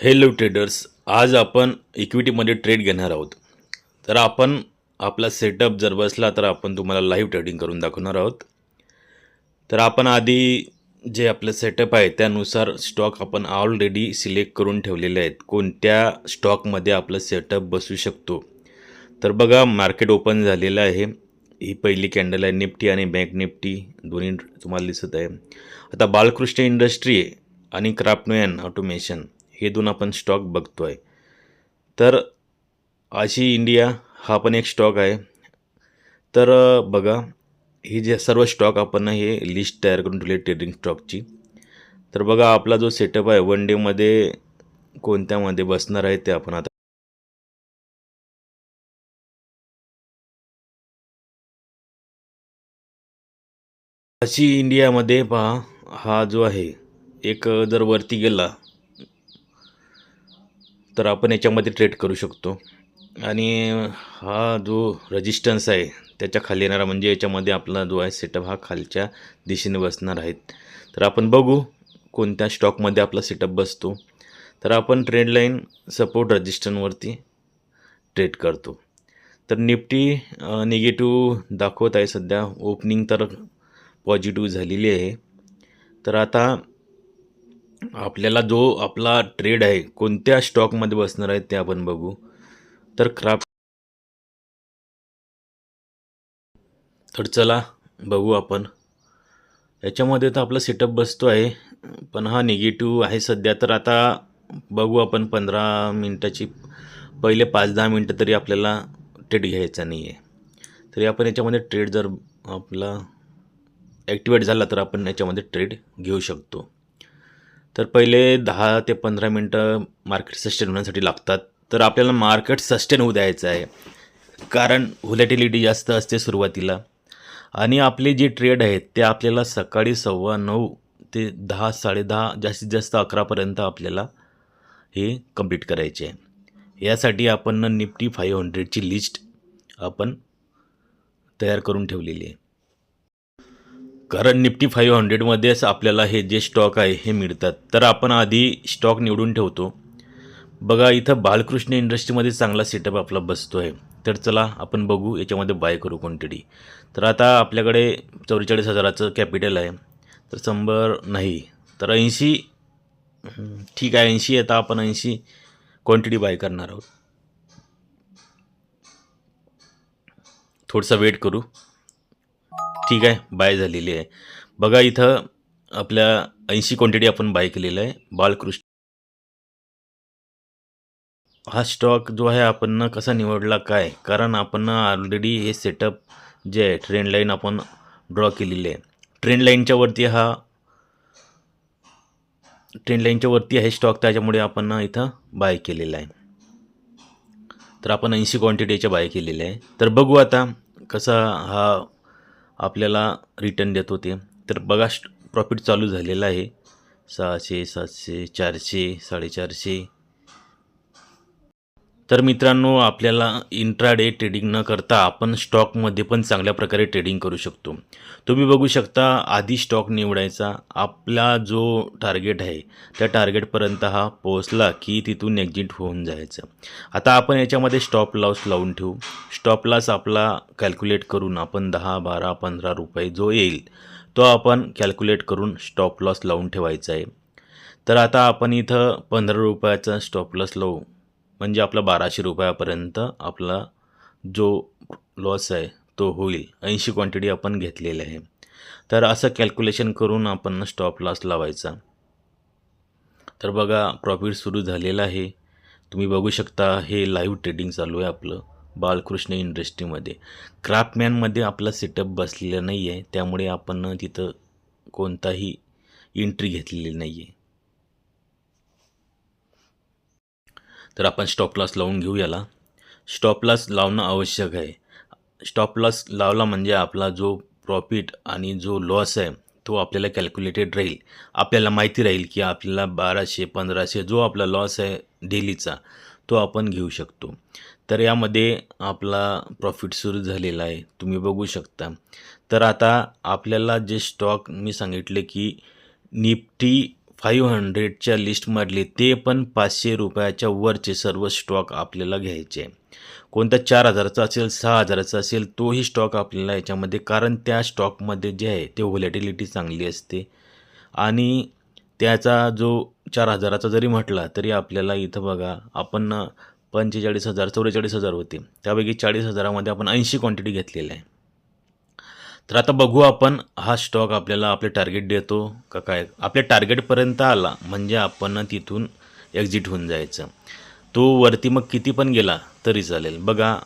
Hello traders आज आपण इक्विटीमध्ये ट्रेड घेणार आहोत. तर आपण आपला सेटअप जर बसला तर आपण तुम्हाला लाईव्ह ट्रेडिंग करून दाखवणार आहोत. तर आपण आधी जे आपलं सेटअप आहे त्यानुसार स्टॉक आपण ऑलरेडी सिलेक्ट करून ठेवलेले आहेत. कोणत्या स्टॉकमध्ये आपलं सेटअप बसू शकतो? तर बघा मार्केट ओपन झालेलं आहे. ही पहिली कॅन्डल आहे निफ्टी आणि बँक निफ्टी. दोन्ही तुम्हाला दिसत आहे. आता बालकृष्ण इंडस्ट्री आणि क्राफ्टमॅन ऑटोमेशन. हे दोन आपण स्टॉक बघतो आहे तर आशी इंडिया हा पण एक स्टॉक आहे. तर बघा हे जे सर्व स्टॉक आपण हे लिस्ट तयार करून ठेवली ट्रेडिंग स्टॉकची तर बघा आपला जो सेटअप आहे वन डेमध्ये कोणत्यामध्ये बसणार आहे ते आपण आता अशी इंडियामध्ये पहा हा जो आहे एक जर वरती गेला तर आपण याच्यामध्ये ट्रेड करू शकतो. आणि हा जो रजिस्टन्स आहे त्याच्याखाली येणारा म्हणजे याच्यामध्ये आपला जो आहे सेटअप हा खालच्या दिशेने बसणार आहेत तर आपण बघू कोणत्या स्टॉकमध्ये आपला सेटअप बसतो. तर आपण ट्रेड लाईन सपोर्ट रजिस्टनवरती ट्रेड करतो. तर निफ्टी निगेटिव्ह दाखवत आहे सध्या. ओपनिंग तर पॉझिटिव्ह झालेली आहे. तर आता आपल्याला जो आपला ट्रेड आहे कोणत्या स्टॉकमध्ये बसणार आहे ते आपण बघू. तर क्राफ्ट तर चला बघू आपण. याच्यामध्ये तर आपला सेटअप बसतो आहे पण हा निगेटिव्ह आहे सध्या. तर आता बघू आपण पंधरा मिनटाची पहिले पाच दहा मिनटं तरी आपल्याला ट्रेड घ्यायचा नाही आहे तरी आपण याच्यामध्ये ट्रेड जर आपला ॲक्टिवेट झाला तर आपण याच्यामध्ये ट्रेड घेऊ शकतो. तर पहिले दहा ते पंधरा मिनटं मार्केट सस्टेन होण्यासाठी लागतात. तर आपल्याला मार्केट सस्टेन होऊ द्यायचं आहे. कारण व्हॉलॅटिलिटी जास्त असते सुरुवातीला. आणि आपले जे ट्रेड आहेत ते आपल्याला सकाळी सव्वा नऊ ते दहा साडेदहा जास्तीत जास्त अकरापर्यंत आपल्याला हे कंप्लीट करायचे आहे. यासाठी आपण निफ्टी फाईव्ह हंड्रेडची लिस्ट आपण तयार करून ठेवलेली आहे. कारण निफ्टी फाईव्ह हंड्रेडमध्येच आपल्याला हे जे स्टॉक आहे हे मिळतात. तर आपण आधी स्टॉक निवडून ठेवतो. बघा इथं बालकृष्ण इंडस्ट्रीमध्ये चांगला सेटअप आपला बसतो आहे तर चला आपण बघू याच्यामध्ये बाय करू क्वांटिटी तर आता आपल्याकडे चौवेचाळीस हजाराचं कॅपिटल आहे. तर शंभर नाही. तर ऐंशी ठीक आहे ऐंशी आता आपण ऐंशी क्वांटिटी बाय करणार आहोत. थोडंसं वेट करू. ठीक आहे बाय झालेली आहे. बघा इथं आपल्या ऐंशी क्वांटिटी आपण बाय केलेलं आहे बालकृष्ण. हा स्टॉक जो आहे आपण कसा निवडला काय? कारण आपण ऑलरेडी हे सेटअप जे आहे ट्रेंड लाईन आपण ड्रॉ केलेली आहे. ट्रेंड लाईनच्या वरती हा ट्रेंड लाईनच्या वरती आहे स्टॉक त्याच्यामुळे आपण इथं बाय केलेला आहे. तर आपण ऐंशी क्वांटिटीच्या बाय केलेले आहे. तर बघू आता कसा हा आपल्याला रिटर्न देत होते. तर बघा प्रॉफिट चालू झालेला आहे. सहाशे सातशे चारशे साडेचारशे. तर मित्रांनो आपल्याला इंट्राडे ट्रेडिंग न करता आपण स्टॉकमध्ये पण चांगल्या प्रकारे ट्रेडिंग करू शकतो. तुम्ही बघू शकता आधी स्टॉक निवडायचा. आपला जो टार्गेट आहे त्या टार्गेटपर्यंत हा पोहोचला की तिथून एक्झिट होऊन जायचं. आता आपण याच्यामध्ये स्टॉप लॉस लावून ठेवू. स्टॉप लॉस आपला कॅल्क्युलेट करून आपण दहा बारा पंधरा रुपये जो येईल तो आपण कॅल्क्युलेट करून स्टॉप लॉस लावून ठेवायचा आहे. तर आता आपण इथं पंधरा रुपयाचा स्टॉप लॉस लावू. म्हणजे आपला बाराशे रुपयापर्यंत आपला जो लॉस आहे तो होईल. ऐंशी क्वांटिटी आपण घेतलेली आहे. तर असं कॅल्क्युलेशन करून आपण स्टॉप लॉस लावायचा. तर बघा प्रॉफिट सुरू झालेलं आहे. तुम्ही बघू शकता हे लाईव्ह ट्रेडिंग चालू आहे आपलं बालकृष्ण इंडस्ट्रीमध्ये क्राफ्टमॅनमध्ये आपला सेटअप बसलेला नाही आहे त्यामुळे आपण तिथं कोणताही एंट्री घेतलेली नाही आहे तर आपण स्टॉप लॉस लावून घेऊ याला. स्टॉप लॉस लावणं आवश्यक आहे. स्टॉप लॉस लावला म्हणजे आपला जो प्रॉफिट आणि जो लॉस आहे तो आपल्याला कॅल्क्युलेटेड राहील. आपल्याला माहिती राहील की आपल्याला बाराशे पंधराशे जो आपला लॉस आहे डेलीचा तो आपण घेऊ शकतो. तर यामध्ये आपला प्रॉफिट सुरू झालेला आहे. तुम्ही बघू शकता. तर आता आपल्याला जे स्टॉक मी सांगितले की निफ्टी फाईव्ह हंड्रेडच्या लिस्टमधले ते पण पाचशे रुपयाच्या वरचे सर्व स्टॉक आपल्याला घ्यायचे. आहे कोणता चार हजाराचा असेल सहा हजाराचा असेल तोही स्टॉक आपल्याला याच्यामध्ये कारण त्या स्टॉकमध्ये जे आहे ते व्हॉलेटिलिटी चांगली असते. आणि त्याचा जो चार हजाराचा जरी म्हटला तरी आपल्याला इथं बघा आपण पंचेचाळीस हजार चौवेचाळीस हजार होते. त्यापैकी चाळीस हजारामध्ये आपण ऐंशी क्वांटिटी घेतलेल्या आहे. तर आता बघू आपण हा स्टॉक आपल्याला आपले टार्गेट देतो का काय? आपल्या टार्गेटपर्यंत आला म्हणजे आपण तिथून एक्झिट होऊन जायचं. तो वरती मग किती पण गेला तरी चालेल. बघा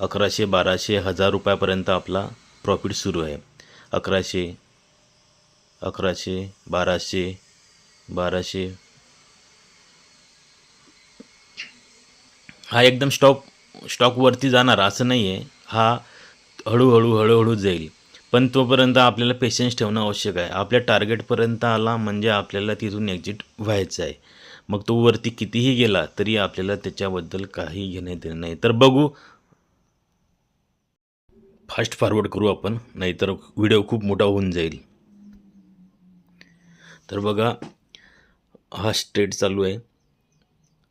अकराशे बाराशे हजार रुपयापर्यंत आपला प्रॉफिट सुरू आहे. अकराशे अकराशे बाराशे बाराशे. हा एकदम स्टॉक स्टॉकवरती जाणार असं नाही आहे हा हळूहळू हळूहळू जाईल. पण तोपर्यंत आपल्याला पेशन्स ठेवणं आवश्यक आहे. आपल्या टार्गेटपर्यंत आला म्हणजे आपल्याला तिथून एक्झिट व्हायचं आहे. मग तो वरती कितीही गेला तरी आपल्याला त्याच्याबद्दल काही घेणे देणं नाही. तर बघू. फास्ट फॉरवर्ड करू आपण नाहीतर व्हिडिओ खूप मोठा होऊन जाईल. तर बघा हा स्टेट चालू आहे.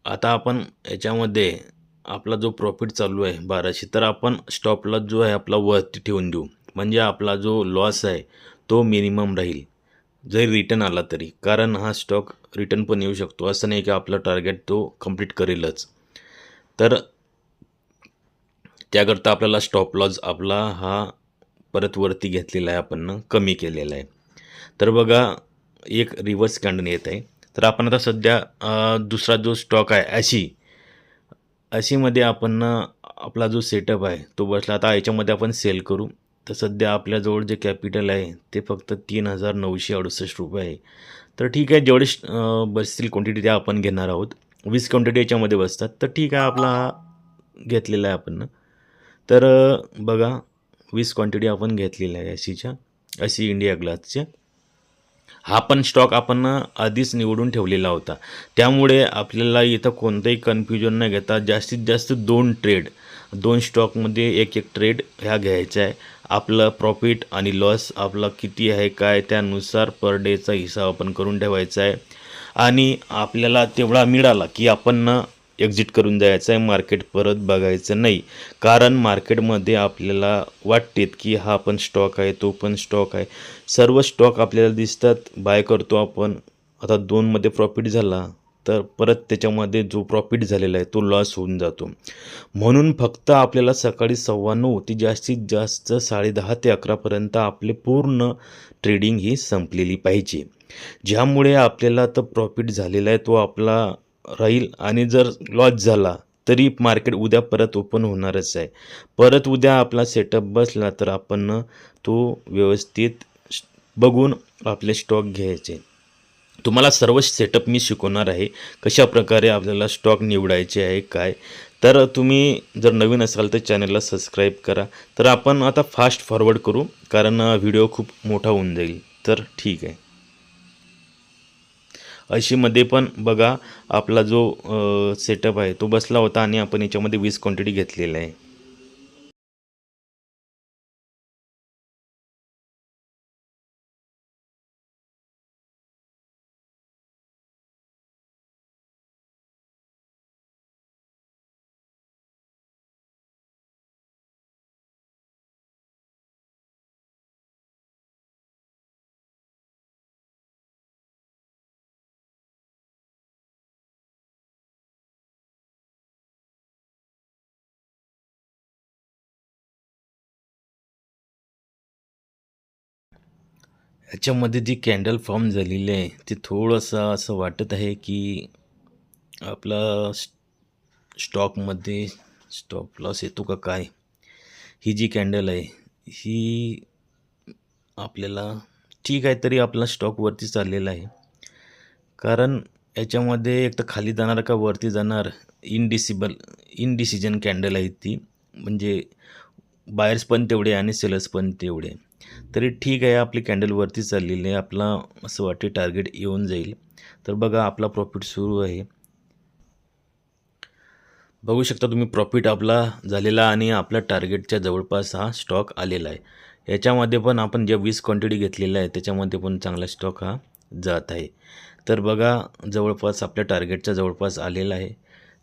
आता आपण याच्यामध्ये आपला जो प्रॉफिट चालू आहे बाराशे तर आपण स्टॉपला जो आहे आपला वरती ठेवून देऊ. म्हणजे आपला जो लॉस आहे तो मिनिमम राहील. जरी रिटर्न आला तरी. कारण हा स्टॉक रिटर्न पण येऊ शकतो. असं नाही की आपला टार्गेट तो कंप्लीट करेलच. तर त्याकरता आपल्याला स्टॉप लॉस आपला हा परत वरती घेतलेला आहे आपण कमी केलेला आहे. तर बघा एक रिव्हर्स कॅन्डन येत आहे. तर आपण आता सध्या दुसरा जो स्टॉक आहे ॲशी अशीमध्ये आपण आपला जो सेटअप आहे तो बसला. आता याच्यामध्ये आपण सेल करू. तर सध्या आपल्याजवळ जे कॅपिटल आहे ते फक्त तीन हजार नऊशे अडुसष्ट रुपये आहे. तर ठीक आहे जेवढे बसतील क्वांटिटी त्या आपण घेणार आहोत. वीस क्वांटिटी याच्यामध्ये बसतात. तर ठीक आहे आपला हा घेतलेला आहे आपण तर बघा वीस क्वांटिटी आपण घेतलेल्या आहे अशीच्या अशी इंडिया ग्लासच्या हा पण स्टॉक आपण आधीच निवडून ठेवलेला होता. त्यामुळे आपल्याला इथं कोणतंही कन्फ्युजन न घेता जास्तीत जास्त दोन ट्रेड दोन स्टॉकमध्ये एक एक ट्रेड ह्या घ्यायचा आहे. आपलं प्रॉफिट आणि लॉस आपला किती आहे काय त्यानुसार पर डेचा हिसाब आपण करून ठेवायचा आहे. आणि आपल्याला तेवढा मिळाला की आपण एक्झिट करून जायचं आहे मार्केट परत बघायचं नाही. कारण मार्केटमध्ये आपल्याला वाटतेत की हा पण स्टॉक आहे तो पण स्टॉक आहे. सर्व स्टॉक आपल्याला दिसतात बाय करतो आपण. आता दोनमध्ये प्रॉफिट झाला तर परत त्याच्यामध्ये जो प्रॉफिट झालेला आहे तो लॉस होऊन जातो. म्हणून फक्त आपल्याला सकाळी सव्वा नऊ ते जास्तीत जास्त साडेदहा ते अकरापर्यंत आपले पूर्ण ट्रेडिंग ही संपलेली पाहिजे. ज्यामुळे आपल्याला तर प्रॉफिट झालेला आहे तो आपला राहील आणि जर लॉस झाला तरी मार्केट उद्या परत ओपन होणारच आहे. परत उद्या आपला सेटअप बसला तर आपण तो व्यवस्थित बघून आपले स्टॉक घ्यायचे. तुम्हाला सर्व सेटअप मी शिकवणार आहे कशा प्रकारे आपल्याला स्टॉक निवडायचे आहे काय? तर तुम्ही जर नवीन असाल तर चॅनलला सबस्क्राईब करा. तर आपण आता फास्ट फॉरवर्ड करू कारण व्हिडिओ खूप मोठा होऊन जाईल. तर ठीक आहे. अशीमध्ये पण बघा आपला जो सेटअप आहे तो बसला होता आणि आपण याच्यामध्ये वीस क्वांटिटी घेतलेला आहे. ह्याच्यामध्ये जी कॅन्डल फॉर्म झालेली आहे ते थोडंसं असं वाटत आहे की आपला स्टॉकमध्ये स्टॉप लॉस येतो का काय? ही जी कॅन्डल आहे ही आपल्याला ठीक आहे तरी आपला स्टॉकवरती चाललेला आहे. कारण याच्यामध्ये एक तर खाली जाणार का वरती जाणार इनडिसिबल इनडिसिजन कॅन्डल आहे ती. म्हणजे बायर्स पण तेवढे आणि सेलर्स पण तेवढे. तरी ठीक आहे आपली कॅन्डल वरती चाललेली आहे. आपला असं वाटते टार्गेट येऊन जाईल. तर बघा आपला प्रॉफिट सुरू आहे. बघू शकता तुम्ही प्रॉफिट आपला झालेला आणि आपल्या टार्गेटच्या जवळपास हा स्टॉक आलेला आहे. याच्यामध्ये पण आपण ज्या वीस क्वांटिटी घेतलेल्या आहे त्याच्यामध्ये पण चांगला स्टॉक हा जात आहे. तर बघा जवळपास आपल्या टार्गेटच्या जवळपास आलेला आहे.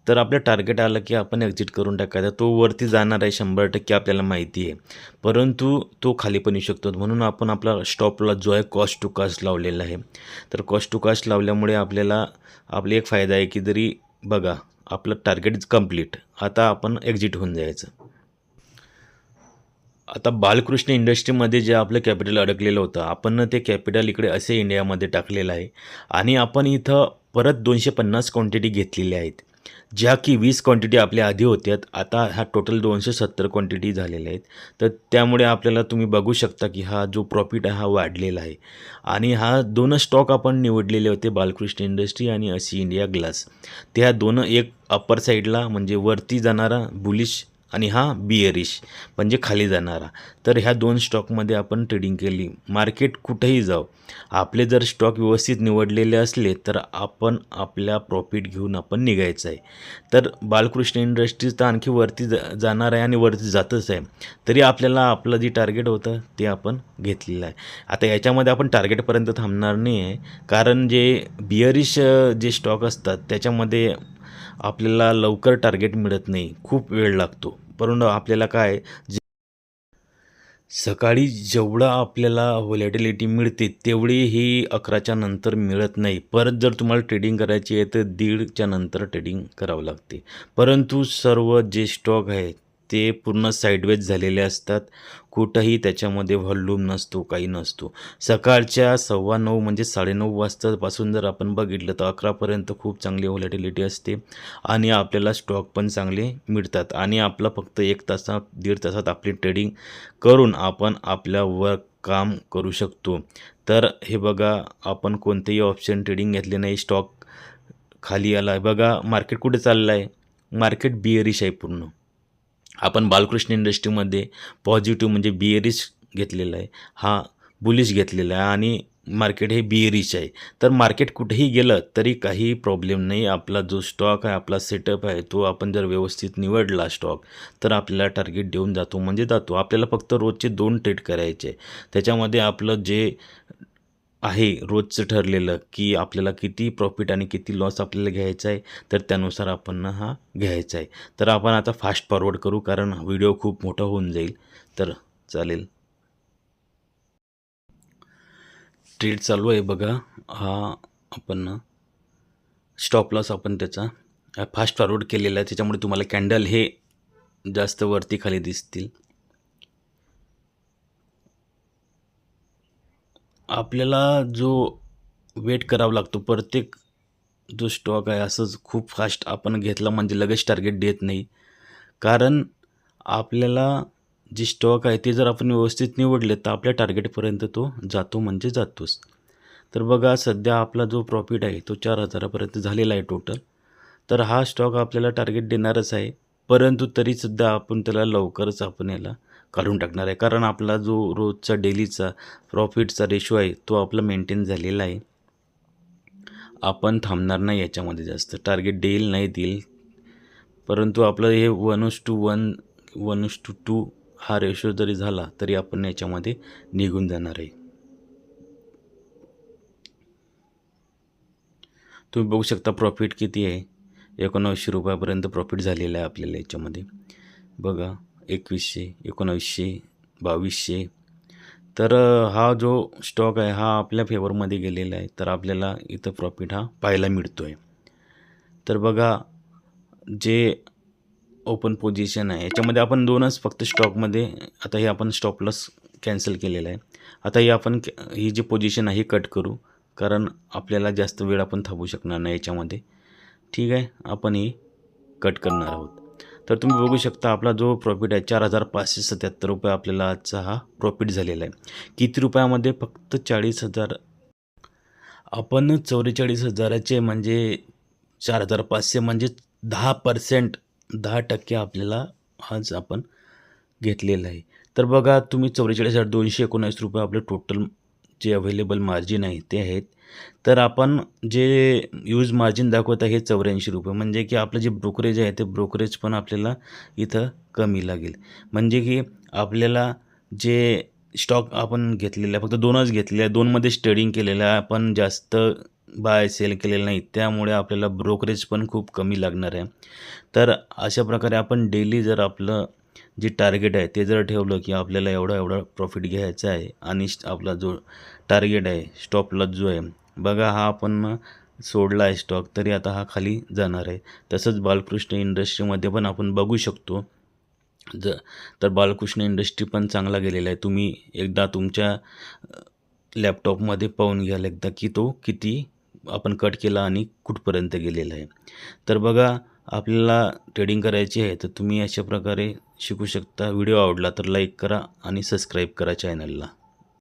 तर आपलं टार्गेट आलं की आपण एक्झिट करून टाकायचा तो वरती जाणार आहे शंभर टक्के आपल्याला माहिती आहे. परंतु तो खाली पण येऊ शकतो. म्हणून आपण आपला स्टॉपला जो आहे कॉस्ट टू कास्ट लावलेला आहे. तर कॉस्ट टू कास्ट लावल्यामुळे आपल्याला आपले एक फायदा आहे की जरी बघा आपलं टार्गेट कंप्लीट आता आपण एक्झिट होऊन जायचं. आता बालकृष्ण इंडस्ट्रीमध्ये जे आपलं कॅपिटल अडकलेलं होतं आपण ते कॅपिटल इकडे असे इंडियामध्ये टाकलेलं आहे. आणि आपण इथं परत दोनशे पन्नास क्वांटिटी घेतलेल्या आहेत. ज्या की वीस क्वांटिटी आपल्या आधी होत्यात आता ह्या टोटल दोनशे सत्तर क्वांटिटी झालेल्या आहेत. तर त्यामुळे आपल्याला तुम्ही बघू शकता की हा जो प्रॉफिट आहे हा वाढलेला आहे. आणि हा दोन स्टॉक आपण निवडलेले होते बालकृष्ण इंडस्ट्री आणि असी इंडिया ग्लास त्या दोन एक अप्पर साईडला म्हणजे वरती जाणारा बुलिश आणि हा बिअरिश म्हणजे खाली जाणारा. तर ह्या दोन स्टॉकमध्ये आपण ट्रेडिंग केली. मार्केट कुठेही जाऊ. आपले जर स्टॉक व्यवस्थित निवडलेले असले तर आपण आपल्या प्रॉफिट घेऊन आपण निघायचं आहे. तर बालकृष्ण इंडस्ट्रीज तर आणखी वरती जा जाणार आहे आणि वरती जातच आहे. तरी आपल्याला आपलं जे टार्गेट होतं ते आपण घेतलेलं आहे. आता याच्यामध्ये आपण टार्गेटपर्यंत थांबणार नाही आहे. कारण जे बिअरिश जे स्टॉक असतात त्याच्यामध्ये आपल्याला लवकर टार्गेट मिळत नाही. खूप वेळ लागतो. परंतु आपल्याला काय? सकाळी जेवढा आपल्याला व्हॉलॅटिलिटी मिळते तेवढी ही अकराच्या नंतर मिळत नाही. परत जर तुम्हाला ट्रेडिंग करायची आहे तर दीडच्या नंतर ट्रेडिंग करावं लागते. परंतु सर्व जे स्टॉक आहेत ते पूर्ण साईडवेज झालेले असतात. कुठंही त्याच्यामध्ये व्हॉल्यूम नसतो काही नसतो. सकाळच्या सव्वा नऊ म्हणजे साडेनऊ वाजतापासून जर आपण बघितलं तर अकरापर्यंत खूप चांगली व्हॉलॅटिलिटी असते आणि आपल्याला स्टॉक पण चांगले मिळतात. आणि आपलं फक्त एक तासात दीड तासात आपली ट्रेडिंग करून आपण आपल्यावर काम करू शकतो. तर हे बघा आपण कोणतेही ऑप्शन ट्रेडिंग घेतले नाही स्टॉक खाली आला आहे बघा मार्केट कुठे चाललं आहे मार्केट बिअरिश आहे पूर्ण. आपण बालकृष्ण इंडस्ट्रीमध्ये पॉझिटिव्ह म्हणजे बिएरिस घेतलेला आहे. हा बुलिश घेतलेला आहे आणि मार्केट हे बिएरिच आहे. तर मार्केट कुठेही गेलं तरी काही प्रॉब्लेम नाही. आपला जो स्टॉक आहे आपला सेटअप आहे तो आपण जर व्यवस्थित निवडला स्टॉक तर आपल्याला टार्गेट देऊन जातो. म्हणजे जातो. आपल्याला फक्त रोजचे दोन ट्रेड करायचे. त्याच्यामध्ये आपलं जे आहे रोजचं ठरलेलं की आपल्याला किती प्रॉफिट आणि किती लॉस आपल्याला घ्यायचा आहे तर त्यानुसार आपण हा घ्यायचा आहे. तर आपण आता फास्ट फॉरवर्ड करू कारण व्हिडिओ खूप मोठा होऊन जाईल. तर चालेल. ट्रेड चालू आहे बघा. हा आपण स्टॉप लॉस आपण त्याचा फास्ट फॉरवर्ड केलेला आहे. त्याच्यामुळे तुम्हाला कॅन्डल हे जास्त वरती खाली दिसतील. आपल्याला जो वेट करावा लागतो प्रत्येक जो स्टॉक आहे असंच खूप फास्ट आपण घेतला म्हणजे लगेच टार्गेट देत नाही. कारण आपल्याला जे स्टॉक आहे ते जर आपण व्यवस्थित निवडले तर आपल्या टार्गेटपर्यंत तो जातो म्हणजे जातोच. तर बघा सध्या आपला जो प्रॉफिट आहे तो चार हजारापर्यंत झालेला आहे टोटल तर हा स्टॉक आपल्याला टार्गेट देणारच आहे. परंतु तरीसुद्धा आपण त्याला लवकरच आपण याला काढून टाकणार आहे. कारण आपला जो रोजचा डेलीचा प्रॉफिटचा रेशो आहे तो आपला मेंटेन झालेला आहे. आपण थांबणार नाही याच्यामध्ये जास्त. टार्गेट देईल नाही देईल. परंतु आपलं हे one is to one one is to two हा रेशो जरी झाला तरी आपण याच्यामध्ये निघून जाणार आहे. तुम्ही बघू शकता प्रॉफिट किती आहे. एकोणावीसशे रुपयापर्यंत प्रॉफिट झालेलं आहे आपल्याला याच्यामध्ये. बघा. एकवीसशे एकोणावीसशे बावीसशे. तर हा जो स्टॉक आहे हा आपल्या फेवरमध्ये गेलेला आहे. तर आपल्याला इथं प्रॉफिट हा पाहायला मिळतो आहे तर बघा जे ओपन पोझिशन आहे याच्यामध्ये आपण दोनच फक्त स्टॉकमध्ये आता हे आपण स्टॉपलस कॅन्सल केलेलं आहे. आता ही आपण ही जी पोझिशन आहे ही कट करू. कारण आपल्याला जास्त वेळ आपण थांबू शकणार नाही याच्यामध्ये. ठीक आहे? आपण ही कट करणार आहोत. तर तुम्ही बघू शकता आपला जो प्रॉफिट आहे चार हजार पाचशे सत्याहत्तर रुपये आपल्याला आजचा हा प्रॉफिट झालेला आहे. किती रुपयामध्ये? फक्त चाळीस हजार. आपण चौवेचाळीस हजाराचे म्हणजे चार हजार पाचशे म्हणजे दहा पर्सेंट दहा टक्के आपल्याला आज आपण घेतलेलं आहे. तर बघा तुम्ही चौवेचाळीस हजार दोनशे एकोणावीस रुपये आपलं टोटल जे अवेलेबल मार्जिन आहे ते आहेत. तर आपण जे यूज मार्जिन दाखवत आहे हे चौऱ्याऐंशी रुपये. म्हणजे की आपलं जे ब्रोकरेज आहे ते ब्रोकरेज पण आपल्याला इथं कमी लागेल. म्हणजे की आपल्याला जे स्टॉक आपण घेतलेला आहे फक्त दोनच घेतलेला आहे दोनमध्येच ट्रेडिंग केलेलं आहे आपण जास्त बाय सेल केलेलं नाही त्यामुळे आपल्याला ब्रोकरेज पण खूप कमी लागणार आहे. तर अशा प्रकारे आपण डेली जर आपलं जे टार्गेट आहे ते जर ठेवलं की आपल्याला एवढा एवढा प्रॉफिट घ्यायचा आहे आणि आपला जो टार्गेट आहे स्टॉप लॉस जो आहे बघा हा आपण सोडला आहे स्टॉक तरी आता हा खाली जाणार आहे. तसंच बालकृष्ण इंडस्ट्रीमध्ये पण आपण बघू शकतो. ज तर बालकृष्ण इंडस्ट्री पण चांगला गेलेला आहे. तुम्ही एकदा तुमच्या लॅपटॉपमध्ये पाहून घ्याल एकदा की तो किती आपण कट केला आणि कुठपर्यंत गेलेला आहे. तर बघा आपल्याला ट्रेडिंग करायची आहे तर तुम्ही अशा प्रकारे शिकू शकता. व्हिडिओ आवडला तर लाईक करा आणि सबस्क्राईब करा चॅनलला